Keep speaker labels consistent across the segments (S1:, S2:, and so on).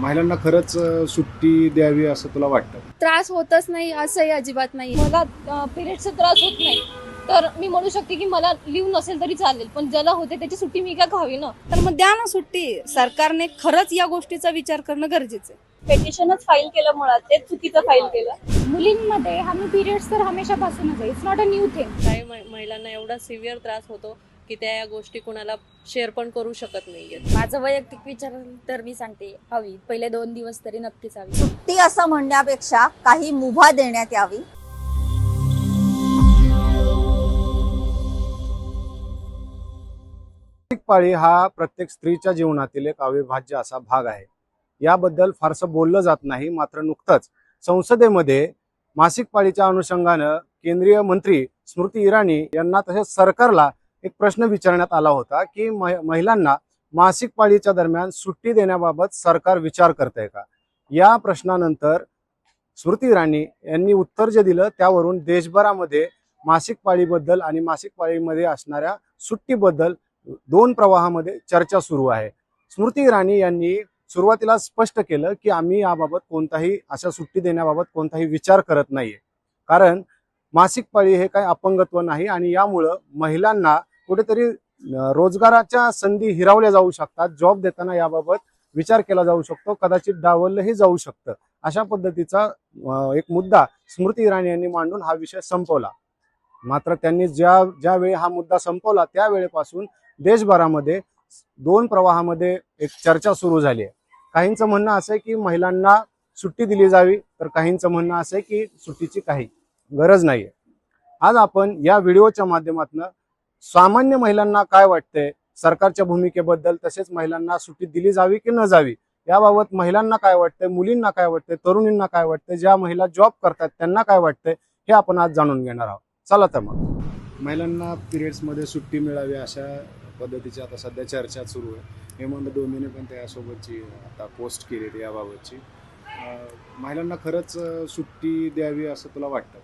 S1: महिलांना खरंच सुट्टी द्यावी असं तुला वाटतं?
S2: त्रास होतच नाही असंही अजिबात नाही.
S3: मला पिरियडचा त्रास होत नाही. तर मी म्हणू शकते की मला लिव्ह नसेल तरी चालेल पण ज्याला होते त्याची सुट्टी मी का खावी ना?
S4: तर मग द्या ना सुट्टी. सरकारने खरंच या गोष्टीचा विचार करणं गरजेचं आहे.
S5: पेटिशनच फाईल केलं मुळात ते चुकीचं फाईल केलं.
S3: मुलींमध्ये हा मी पिरियड्स तर हमेशापासूनच आहे. It's not a new thing
S6: काही महि- महिलांना एवढा सिव्हिअर त्रास होतो. की त्या या गोष्टी कुणाला शेअर पण करू शकत नाहीयेत.
S2: माझं वैयक्तिक विचार तर मी सांगते हवी. पहिले दोन दिवस तरी नक्कीच हवी.
S7: सुट्टी असं म्हणण्यापेक्षा काही मुभा देण्यात यावी.
S1: मासिक पाळी हा प्रत्येक स्त्रीच्या जीवनातील एक अविभाज्य असा भाग आहे. याबद्दल फारसं बोललं जात नाही मात्र नुकतंच संसदेमध्ये मासिक पाळीच्या अनुषंगानं केंद्रीय मंत्री स्मृती इराणी यांना तसेच सरकारला एक प्रश्न विचारण्यात आला होता की महिलांना मासिक पाळीच्या दरम्यान सुट्टी देण्याबाबत सरकार विचार करतंय का? या प्रश्नानंतर स्मृती इराणी यांनी उत्तर जे दिलं त्यावरून देशभरामध्ये मासिक पाळीबद्दल आणि मासिक पाळीमध्ये असणाऱ्या सुट्टीबद्दल दोन प्रवाहामध्ये चर्चा सुरू आहे. स्मृती इराणी यांनी सुरुवातीला स्पष्ट केलं की आम्ही याबाबत कोणताही अशा सुट्टी देण्याबाबत कोणताही विचार करत नाहीये. कारण मासिक पाळी हे काही अपंगत्व नाही आणि यामुळं महिलांना कुठेतरी रोजगाराच्या संधी हिरावल्या जाऊ शकतात. जॉब देताना याबाबत विचार केला जाऊ शकतो. कदाचित डावललंही जाऊ शकतं. अशा पद्धतीचा एक मुद्दा स्मृती इराणी यांनी मांडून हा विषय संपवला. मात्र त्यांनी ज्या ज्यावेळी हा मुद्दा संपवला त्यावेळेपासून देशभरामध्ये दोन प्रवाहामध्ये एक चर्चा सुरू झाली आहे. काहींचं म्हणणं असं आहे की महिलांना सुट्टी दिली जावी तर काहींचं म्हणणं असं आहे की सुट्टीची काही गरज नाहीये. आज आपण या व्हिडिओच्या माध्यमातून सामान्य महिलांना काय वाटतंय? सरकारच्या भूमिकेबद्दल तसेच महिलांना सुट्टी दिली जावी की न जावी? याबाबत महिलांना काय वाटतंय? मुलींना काय वाटतंय? तरुणींना काय वाटतंय? ज्या महिला जॉब करतात त्यांना काय वाटतंय? हे आपण आज जाणून घेणार आहोत. चला तर मग. महिलांना पिरियड्समध्ये सुट्टी मिळावी अशा पद्धतीची आता सध्या चर्चा सुरू आहे. हेमंत डोमीने पण त्यासोबतची आता पोस्ट केली आहे याबाबतची. महिलांना खरंच सुट्टी द्यावी असं तुला वाटतं?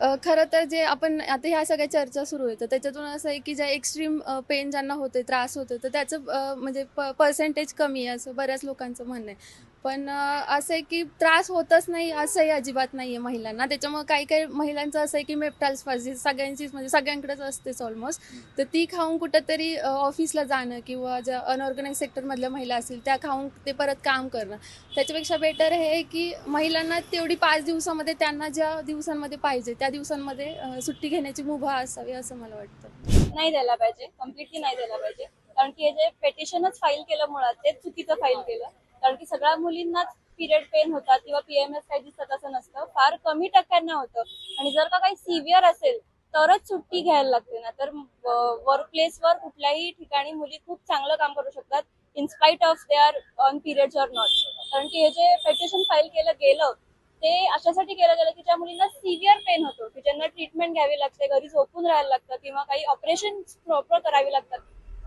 S2: खरं तर जे आपण आता ह्या सगळ्या चर्चा सुरू आहे तर त्याच्यातून असं आहे की ज्या एक्स्ट्रीम पेन ज्यांना होते त्रास होतो तर त्याचं म्हणजे म्हणजे पर्सेंटेज कमी आहे असं बऱ्याच लोकांचं म्हणणं आहे. पण असं आहे की त्रास होतच नाही असंही अजिबात नाही आहे महिलांना. त्याच्यामुळे काही काही महिलांचं असं आहे की मेपटाल्स फाजी सगळ्यांचीच म्हणजे सगळ्यांकडेच असतेच ऑलमोस्ट तर ती खाऊन कुठंतरी ऑफिसला जाणं किंवा ज्या अनऑर्गनाईज सेक्टरमधल्या महिला असतील त्या खाऊन ते परत काम करणं. त्याच्यापेक्षा बेटर हे आहे की महिलांना तेवढी पाच दिवसामध्ये त्यांना ज्या दिवसांमध्ये पाहिजे त्या दिवसांमध्ये सुट्टी घेण्याची मुभा असावी असं मला वाटतं.
S5: नाही द्यायला पाहिजे. कम्प्लिटली नाही द्यायला पाहिजे. कारण की हे जे पेटिशनच फाईल केलं मुळात ते चुकीचं फाईल केलं. कारण की सगळ्या मुलींनाच पिरियड पेन होतात किंवा पीएमएस काही दिसतात असं नसतं. फार कमी टक्क्यांना होतं. आणि जर का काही सिव्हिअर असेल तरच सुट्टी घ्यायला लागते ना. तर वर्क प्लेसवर कुठल्याही ठिकाणी मुली खूप चांगलं काम करू शकतात in spite of they are on periods or not कारण की हे जे पेटिशन फाईल केलं गेलं ते अशासाठी केलं गेलं की ज्या मुलींना सिव्हिअर पेन होतो की ज्यांना ट्रीटमेंट घ्यावी लागते घरी झोपून राहायला लागतं किंवा काही ऑपरेशन प्रॉपर करावी लागतात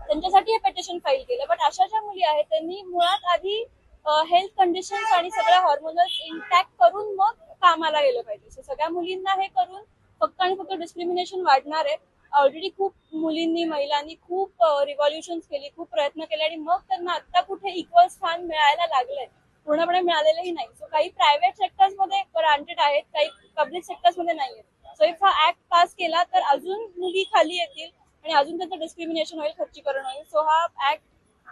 S5: त्यांच्यासाठी हे पेटिशन फाईल केलं. बट अशा ज्या मुली आहेत त्यांनी मुळात आधी हेल्थ कंडिशन्स आणि सगळ्या हॉर्मोनल्स इंटॅक्ट करून मग कामाला गेलं पाहिजे. सगळ्या मुलींना हे करून फक्त आणि फक्त डिस्क्रिमिनेशन वाढणार आहे. ऑलरेडी खूप मुलींनी महिलांनी खूप रिव्हॉल्युशन केली खूप प्रयत्न केले आणि मग त्यांना आता कुठे इक्वल स्थान मिळायला लागलंय. पूर्णपणे मिळालेलंही नाही. सो काही प्रायव्हेट सेक्टर्समध्ये ग्रांटेड आहेत काही पब्लिक सेक्टर्समध्ये नाही आहेत. सो इफ हा ऍक्ट पास केला तर अजून मुली खाली येतील आणि अजून त्यांचं डिस्क्रिमिनेशन होईल खर्चीकरण होईल. सो हा ऍक्ट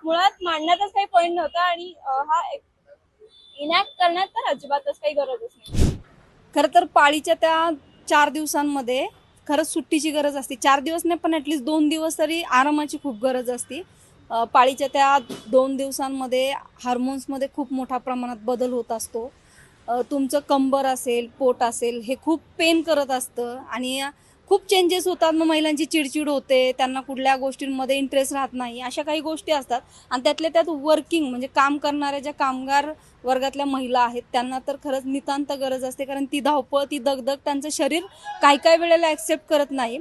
S5: मुळात मांडण्याचाच काही पॉईंट नव्हता आणि हा इनॅक्ट करण्यात तर अजिबातच काही गरजच नाही.
S4: खरं तर पाळीच्या त्या चार दिवसांमध्ये खरंच सुट्टीची गरज असते. चार दिवस नाही पण ॲटलिस्ट दोन दिवस तरी आरामाची खूप गरज असते. पाळीच्या त्या दोन दिवसांमध्ये हार्मोन्समध्ये खूप मोठ्या प्रमाणात बदल होत असतो. तुमचं कंबर असेल पोट असेल हे खूप पेन करत असतं. आणि खूप चेंजेस होतात. मग महिलांची चिडचिड होते. त्यांना कुठल्या गोष्टींमध्ये इंटरेस्ट राहत नाही. अशा काही गोष्टी असतात. आणि त्यातल्या त्यात वर्किंग म्हणजे काम करणाऱ्या ज्या कामगार वर्गातल्या महिला आहेत त्यांना तर खरंच नितांत गरज असते. कारण ती धावपळ ती दगदग त्यांचं शरीर काही काही वेळेला ॲक्सेप्ट करत नाही.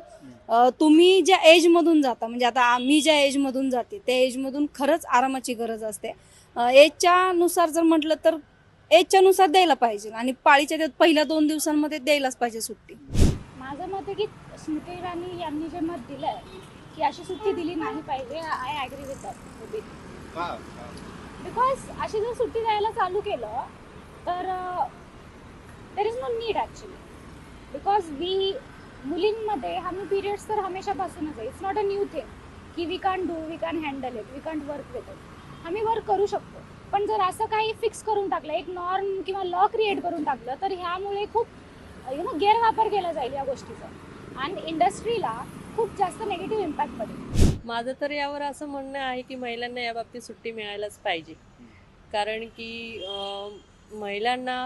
S4: तुम्ही ज्या एजमधून जाता म्हणजे आता आम्ही ज्या एजमधून जाते त्या एजमधून खरंच आरामाची गरज असते. एजच्या नुसार जर म्हटलं तर एजच्या नुसार द्यायला पाहिजे. आणि पाळीच्या त्यात पहिल्या दोन दिवसांमध्ये द्यायलाच पाहिजे सुट्टी.
S3: माझं मत आहे की स्मृती इराणी यांनी जे मत दिलंय की अशी सुट्टी दिली नाही पाहिजे आय ॲग्री विथ बिकॉज अशी जर सुट्टी द्यायला चालू केलं तर there is no need actually because we मुलींमध्ये आम्ही पिरियड्स तर हमेशापासूनच आहे. It's not a new thing की we can't do we can't handle it we can't work with it आम्ही वर्क करू शकतो. पण जर असं काही फिक्स करून टाकलं एक नॉर्म किंवा लॉ क्रिएट करून टाकलं तर ह्यामुळे खूप यु नो गैरवापर केला जाईल या गोष्टीचा. आणि इंडस्ट्रीला खूप जास्त निगेटिव्ह इम्पॅक्ट पडेल.
S6: माझं तर यावर असं म्हणणं आहे की महिलांना या बाबतीत सुट्टी मिळायलाच पाहिजे. कारण की महिलांना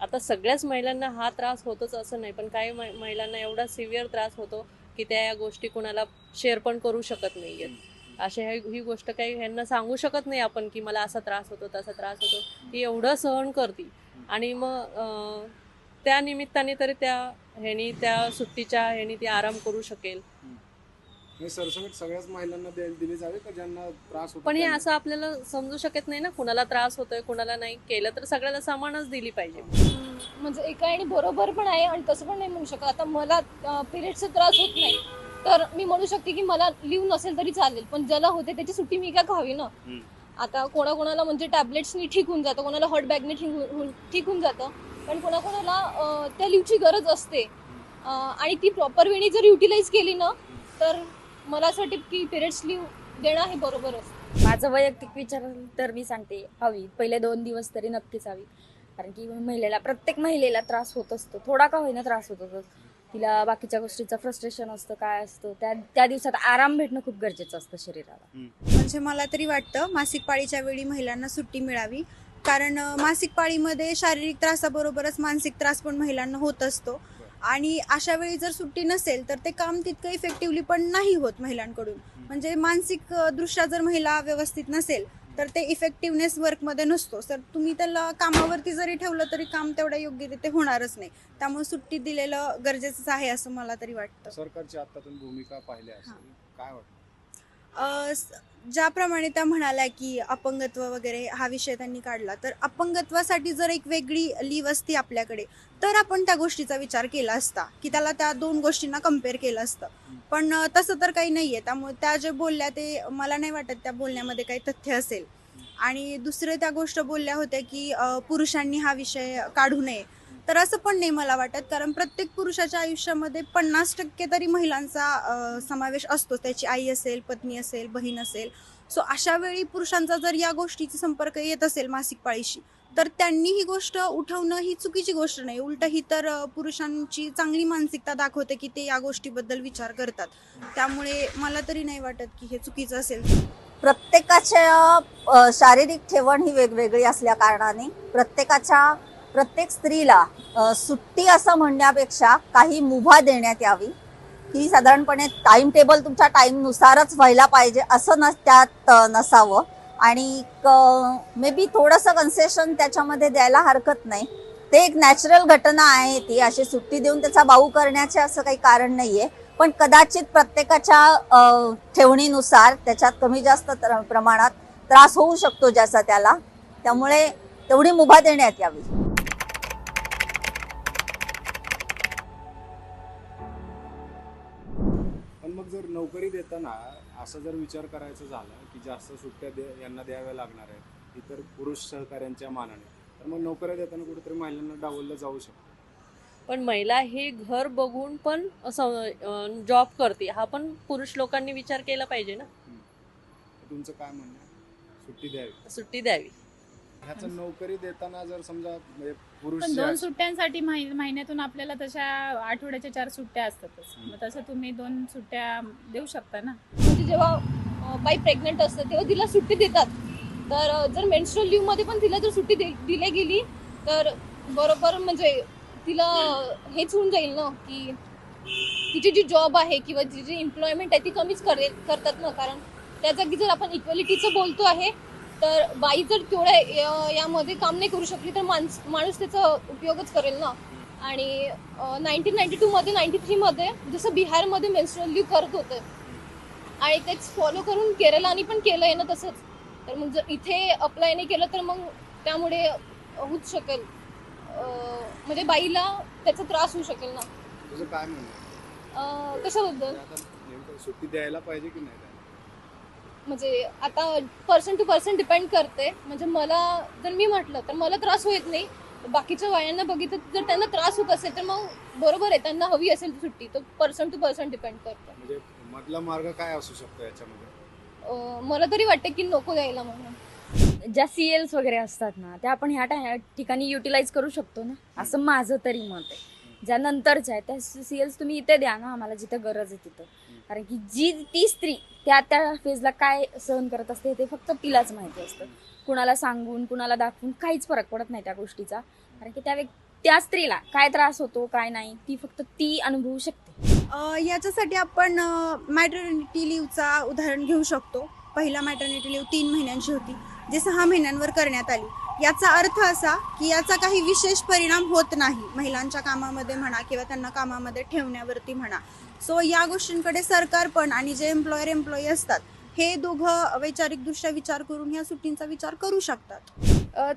S6: आता सगळ्याच महिलांना हा त्रास होतोच असं नाही पण काही महिलांना एवढा सिव्हिअर त्रास होतो की त्या या गोष्टी कुणाला शेअर पण करू शकत नाही आहेत अशा ही गोष्ट काही ह्यांना सांगू शकत नाही आपण की मला असा त्रास होतो तसा त्रास होतो. ती एवढं सहन करते आणि मग त्या निमित्ताने तरी त्या ह्यानी त्या सुट्टीच्या ह्यानी ती आराम करू शकेल.
S1: हे सरसकट सगळ्याच महिलांना दे- दिली जावे का ज्यांना त्रास होतो?
S6: पण हे
S1: त्यांना?
S6: असं आपल्याला समजू शकत नाही ना कुणाला त्रास होतोय कुणाला नाही. केलं तर सगळ्याला समानच दिली पाहिजे.
S3: म्हणजे एका आणि बरोबर पण आहे आणि तसं पण नाही म्हणू शकत. आता मला पिरियडचा त्रास होत नाही. तर मी म्हणू शकते की मला लिव्ह नसेल तरी चालेल पण ज्याला होते त्याची सुट्टी मी काय खावी ना?
S1: हम्म.
S3: आता कोणाकोणाला म्हणजे टॅबलेट्सनी ठीक होऊन जातं कोणाला हॉट बॅगने ठीक होऊन ठीक होऊन जातं. पण कोणाकोणाला त्या लिव्हची गरज असते. आणि ती प्रॉपर वेळी जर युटिलाइज केली ना तर मला असं वाटतं की पिरियड्स लिव्ह देणं हे बरोबर असतं.
S8: माझं वैयक्तिक विचार तर मी सांगते हवी. पहिले दोन दिवस तरी नक्कीच हवी. कारण की महिलेला प्रत्येक महिलेला त्रास होत असतो. थोडा का होईना त्रास होत असतो तिला बाकीच्या गोष्टीचं फ्रस्ट्रेशन असतं काय असतं त्या त्या दिवसात आराम भेटणं खूप गरजेचं असतं शरीराला.
S9: म्हणजे मला तरी वाटतं मासिक पाळीच्या वेळी महिलांना सुट्टी मिळावी. कारण मासिक पाळीमध्ये शारीरिक त्रासाबरोबरच मानसिक त्रास पण महिलांना होत असतो. आणि अशा वेळी जर सुट्टी नसेल तर ते काम तितकं इफेक्टिव्हली पण नाही होत महिलांकडून. म्हणजे मानसिक दृष्ट्या जर महिला व्यवस्थित नसेल तर ते इफेक्टिव्हनेस वर्कमध्ये नसतो. तर तुम्ही त्याला कामावरती जरी ठेवलं तरी काम तेवढ्या योग्यरीत्या होणारच नाही. त्यामुळे सुट्टी दिलेलं गरजेचंच आहे असं मला तरी वाटतं.
S1: सरकारची आतातून भूमिका पाहिली असेल काय वाटतं?
S9: ज्याप्रमाणे त्या म्हणाल्या की अपंगत्व वगैरे हा विषय त्यांनी काढला तर अपंगत्वासाठी जर एक वेगळी लीव असती आपल्याकडे तर आपण त्या गोष्टीचा विचार केला असता की त्याला त्या दोन गोष्टींना कंपेअर केलं असतं. पण तसं तर काही नाहीये त्यामुळे त्या जे बोलल्या ते मला नाही वाटत त्या बोलण्यामध्ये काही तथ्य असेल. आणि दुसरे त्या गोष्ट बोलल्या होत्या की पुरुषांनी हा विषय काढू नये तर असं पण नाही मला वाटत. कारण प्रत्येक पुरुषाच्या आयुष्यामध्ये पन्नास टक्के तरी महिलांचा समावेश असतो. त्याची आई असेल पत्नी असेल बहीण असेल. सो अशा वेळी पुरुषांचा जर या गोष्टीचा संपर्क येत असेल मासिक पाळीशी तर त्यांनी ही गोष्ट उठवणं ही चुकीची गोष्ट नाही. उलट ही तर पुरुषांची चांगली मानसिकता दाखवते की ते या गोष्टीबद्दल विचार करतात. त्यामुळे मला तरी नाही वाटत की हे चुकीचं असेल.
S7: प्रत्येकाच्या शारीरिक ठेवण ही वेगवेगळी असल्या कारणाने प्रत्येकाच्या प्रत्येक स्त्रीला सुट्टी असं म्हणण्यापेक्षा काही मुभा देण्यात यावी. ही साधारणपणे टाइम टेबल तुमच्या टाईमनुसारच व्हायला पाहिजे असं न त्यात नसावं. आणि मे बी थोडंसं कन्सेशन त्याच्यामध्ये द्यायला हरकत नाही. ते एक नॅचरल घटना आहे ती अशी सुट्टी देऊन त्याचा बाऊ करण्याचे असं काही कारण नाही आहे पण कदाचित प्रत्येकाच्या ठेवणीनुसार त्याच्यात कमी जास्त तर- प्रमाणात त्रास होऊ शकतो ज्याचा त्याला. त्यामुळे तेवढी मुभा देण्यात यावी.
S1: जर नोकरी देताना असा जर विचार करायचा झाला की जास्त सुट्ट्या दे यांना द्याव्या लागणार आहेत इतर पुरुष सहकाऱ्यांच्या मानाने तर मग नोकऱ्या देताना कुठेतरी महिलांना डावललं जाऊ शकतं.
S6: पण महिला हे घर बघून पण जॉब करते. हा पण पुरुष लोकांनी विचार केला पाहिजे ना.
S1: तुमचं काय म्हणणं आहे? सुट्टी द्यावी.
S6: सुट्टी द्यावी.
S1: ह्याचं नोकरी देताना जर समजा म्हणजे पुरुष
S10: पण
S1: जे
S10: दोन सुट्ट्यांसाठी महि- महिन्यातून आपल्याला तशा आठवड्याच्या चार सुट्ट्या असतातच. मग तसं तुम्ही दोन सुट्ट्या देऊ शकता ना?
S3: म्हणजे जेव्हा बाई प्रेग्नेंट असते तेव्हा तिला सुट्टी देतात. तर अ, जर मेन्स्ट्रल लीव्हमध्ये पण तिला जर सुट्टी दे दिली गेली तर बरोबर म्हणजे तिला हेच होऊन जाईल ना की तिची जी जॉब आहे किंवा तिची जी एम्प्लॉयमेंट आहे ती कमीच करेल करतात ना. कारण त्या जागी जर आपण इक्वॅलिटीचं बोलतो आहे तर बाई जर तेवढ्या यामध्ये काम नाही करू शकली तर माणस माणूस त्याचा उपयोगच करेल ना. आणि नाईन्टीन नाईन्टी टूमध्ये नाईन्टी थ्रीमध्ये जसं बिहारमध्ये मेन्स्ट्रल लीव्ह करत होतं. आणि तेच फॉलो करून केरळाने पण केलं आहे ना तसंच. तर मग जर इथे अप्लाय नाही केलं तर मग त्यामुळे होऊच शकेल. म्हणजे बाईला त्याचा त्रास होऊ शकेल ना.
S1: तुझं काय म्हणणं आहे?
S3: अं, कशाबद्दल?
S1: आता नेमकं सुट्टी द्यायला पाहिजे की नाही?
S3: म्हणजे आता पर्सन टू पर्सन डिपेंड करते. म्हणजे मला जर मी म्हटलं तर मला त्रास होत नाही. बाकीच्या बायांना बघितलं जर त्यांना त्रास होत असेल तर मग बरोबर आहे त्यांना हवी असेल ती सुट्टी. तर पर्सन टू पर्सन डिपेंड करतं.
S1: म्हणजे मधला मार्ग काय असू शकतो याच्यामध्ये?
S3: अं, मला तरी वाटते की नको द्यायला म्हणून.
S8: ज्या सिएल्स वगैरे असतात ना त्या आपण ह्या ठिकाणी युटिलाइज करू शकतो ना. असं माझं तरी मत आहे. ज्या नंतरच्या आहेत त्या सिएल्स तुम्ही इथे द्या ना आम्हाला जिथं गरज आहे तिथं. कारण की जी ती स्त्री त्या त्या फेजला काय सहन करत असते ते फक्त तिलाच माहिती असतं. कुणाला सांगून कुणाला दाखवून काहीच फरक पडत नाही त्या गोष्टीचा. कारण की त्या व्यक्ती त्या स्त्रीला काय त्रास होतो काय नाही ती फक्त ती अनुभवू शकते.
S9: याच्यासाठी आपण मॅटर्निटी लिव्हचा उदाहरण घेऊ शकतो. पहिला मॅटर्निटी लिव्ह तीन महिन्यांची होती जे सहा महिन्यांवर करण्यात आली. याचा अर्थ असा की याचा काही विशेष परिणाम होत नाही. महिलांच्या कामामध्ये म्हणा किंवा त्यांना कामामध्ये ठेवण्यावरती म्हणा. सो या गोष्टींकडे सरकार पण आणि जे एम्प्लॉयर एम्प्लॉई असतात हे दोघं वैचारिकदृष्ट्या विचार करून ह्या सुट्टींचा विचार करू शकतात.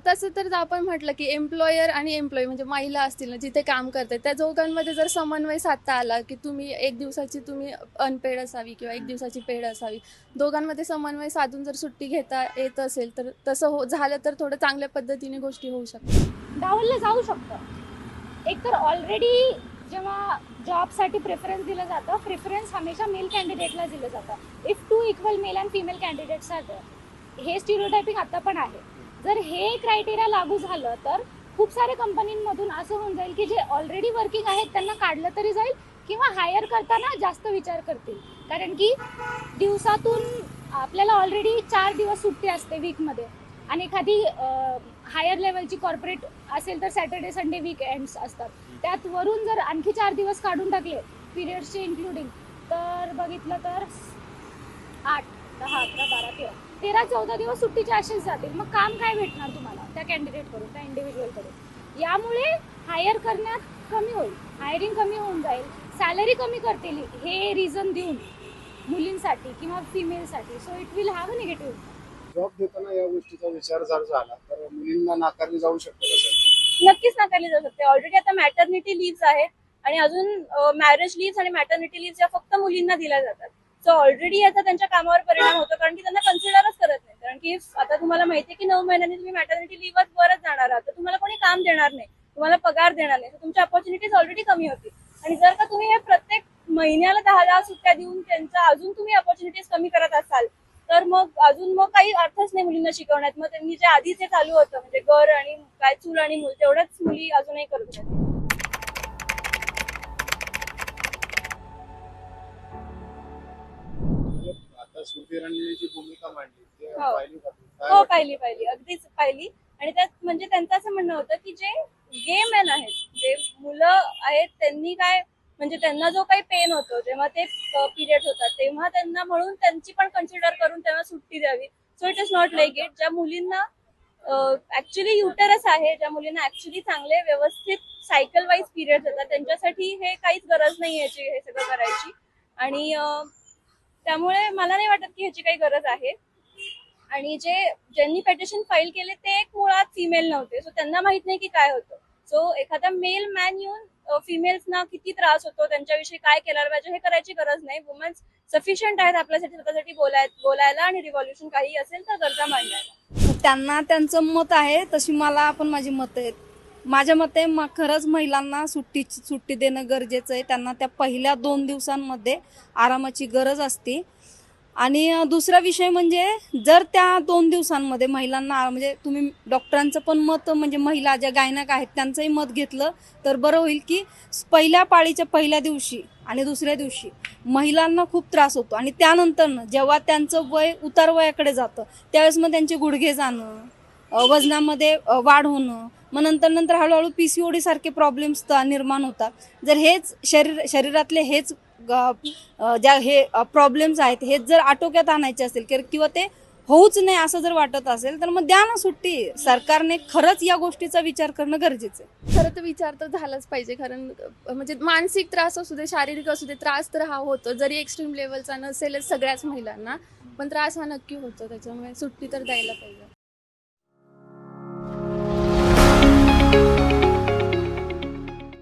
S2: तसं तर आपण म्हटलं की एम्प्लॉयर आणि एम्प्लॉई म्हणजे महिला असतील ना जिथे काम करतात त्या दोघांमध्ये जर समन्वय साधता आला की तुम्ही एक दिवसाची तुम्ही अनपेड असावी किंवा एक दिवसाची पेड असावी दोघांमध्ये समन्वय साधून जर सुट्टी घेता येत असेल तर तसं हो झालं तर थोडं चांगल्या पद्धतीने गोष्टी होऊ शकतात.
S11: डावललं जाऊ शकतं. एकतर ऑलरेडी जेव्हा जॉबसाठी प्रेफरन्स दिलं जातं प्रेफरन्स हमेशा मेल कॅन्डिडेटला दिलं जातं. If two equal male and female candidates are हे स्टिरिओटायपिंग आता पण आहे. जर हे क्रायटेरिया लागू झालं तर खूप साऱ्या कंपनींमधून असं होऊन जाईल की जे ऑलरेडी वर्किंग आहेत त्यांना काढलं तरी जाईल किंवा हायर करताना जास्त विचार करतील. कारण की दिवसातून आपल्याला ऑलरेडी चार दिवस सुट्टी असते वीकमध्ये आणि एखादी हायर लेवलची कॉर्पोरेट असेल तर सॅटर्डे संडे वीकेंड्स असतात. त्यात वरून जर आणखी चार दिवस काढून टाकले पिरियड्सचे इन्क्लुडिंग तर बघितलं तर आठ दहा अकरा बारा तेरा. तेरा चौदा दिवस सुट्टीचे असेच जातील. मग काम काय भेटणार तुम्हाला त्या कॅन्डिडेटकडून त्या इंडिव्हिज्युअलकडून यामुळे हायर करण्यात कमी होईल. हायरिंग कमी होऊन जाईल. सॅलरी कमी करतील हे रिझन देऊन मुलींसाठी किंवा फिमेलसाठी so it will have a negative
S1: job देताना या गोष्टीचा विचार जर झाला तर मुलींना नाकारली जाऊ शकते कसं
S5: नक्कीच नाकारली जाऊ शकते. ऑलरेडी आता मॅटर्निटी लिव्ह आहेत आणि अजून मॅरेज लिव्ह आणि मॅटर्निटी लिव्ह या फक्त मुलींना दिल्या जातात. सो ऑलरेडी याचा त्यांच्या कामावर परिणाम होतो कारण की त्यांना कन्सिडरच करत नाही. कारण की आता तुम्हाला माहिती की नऊ महिन्यांनी तुम्ही मॅटर्निटी लिव्हच वरच जाणार आहात. तर तुम्हाला कोणी काम देणार नाही. तुम्हाला पगार देणार नाही. तर तुमच्या ऑपॉर्च्युनिटीज ऑलरेडी कमी होतील. आणि जर का तुम्ही हे प्रत्येक महिन्याला दहा दहा सुट्ट्या देऊन त्यांचा अजून तुम्ही ऑपॉर्च्युनिटीज कमी करत असाल तर मग अजून मग काही अर्थच नाही मुलींना शिकवण्यात मग त्यांनी जे आधी जे चालू होतं म्हणजे घर आणि काय चूल आणि मूल तेवढंच मुली अजूनही करत आहेत
S1: आता स्मृती इराणीने जी भूमिका मांडली ती
S5: हो.
S1: पाहिली का तू? काय
S5: हो? पाहिली पाहिली अगदीच पाहिली आणि त्यात म्हणजे त्यांचं असं म्हणणं होतं की जे गे मॅन आहेत जे मुलं आहेत त्यांनी काय म्हणजे त्यांना जो काही पेन होतो जेव्हा ते पिरियड होतात तेव्हा त्यांना म्हणून त्यांची पण कन्सिडर करून त्यांना सुट्टी द्यावी. So it is not like it ज्या मुलींना ऍक्च्युली युटरस आहे ज्या मुलींना ऍक्च्युली चांगले व्यवस्थित सायकल वाईज पिरियड येतात त्यांच्यासाठी हे काहीच गरज नाही याची हे सगळं करायची. आणि त्यामुळे मला नाही वाटत की ह्याची काही गरज आहे. आणि जे ज्यांनी पेटिशन फाईल केले ते एक मुळात फिमेल नव्हते. सो त्यांना माहीत नाही की काय होतं. सो एखादा मेल मॅन येऊन फिमेल्सना किती त्रास होतो त्यांच्याविषयी काय केलं पाहिजे हे करायची गरज नाही. वुमन्स सफिशियंट आहेत आपल्यासाठी स्वतःसाठी बोलाय बोलायला आणि रिव्हॉल्युशन काही असेल तर गरजा मांडायला.
S4: त्यांना त्यांचं मत आहे तशी मला पण माझी मतं आहेत. माझ्या मते मग खरंच महिलांना सुट्टी सुट्टी देणं गरजेचं आहे. त्यांना त्या पहिल्या दोन दिवसांमध्ये आरामाची गरज असते. आणि दुसरा विषय म्हणजे जर त्या दोन दिवसांमध्ये महिलांना म्हणजे तुम्ही डॉक्टरांचं पण मत म्हणजे महिला ज्या गायनाक आहेत त्यांचंही मत घेतलं तर बरं होईल की पहिल्या पाळीच्या पहिल्या दिवशी आणि दुसऱ्या दिवशी महिलांना खूप त्रास होतो. आणि त्यानंतर जेव्हा त्यांचं वय उतार वयाकडे जातं त्यावेळेस मग त्यांचे गुडघे जाणं वजनामध्ये वाढ होणं मग नंतर नंतर हळूहळू पी सी ओडी सारखे प्रॉब्लेम्स निर्माण होतात. जर हेच शरीर शरीरातले हेच ज्या हे प्रॉब्लेम्स आहेत हेच जर आटोक्यात आणायचे असेल किंवा- किंवा ते होऊच नाही असं जर वाटत असेल तर मग द्या ना सुट्टी. सरकारने खरंच या गोष्टीचा विचार करणं गरजेचं आहे.
S2: खरं तर विचार तर झालाच पाहिजे कारण म्हणजे मानसिक त्रास असू दे शारीरिक असू दे त्रास तर हा होतो जरी एक्स्ट्रीम लेवलचा नसेलच सगळ्याच महिलांना पण त्रास हा नक्की होतो त्याच्यामुळे सुट्टी तर द्यायला पाहिजे.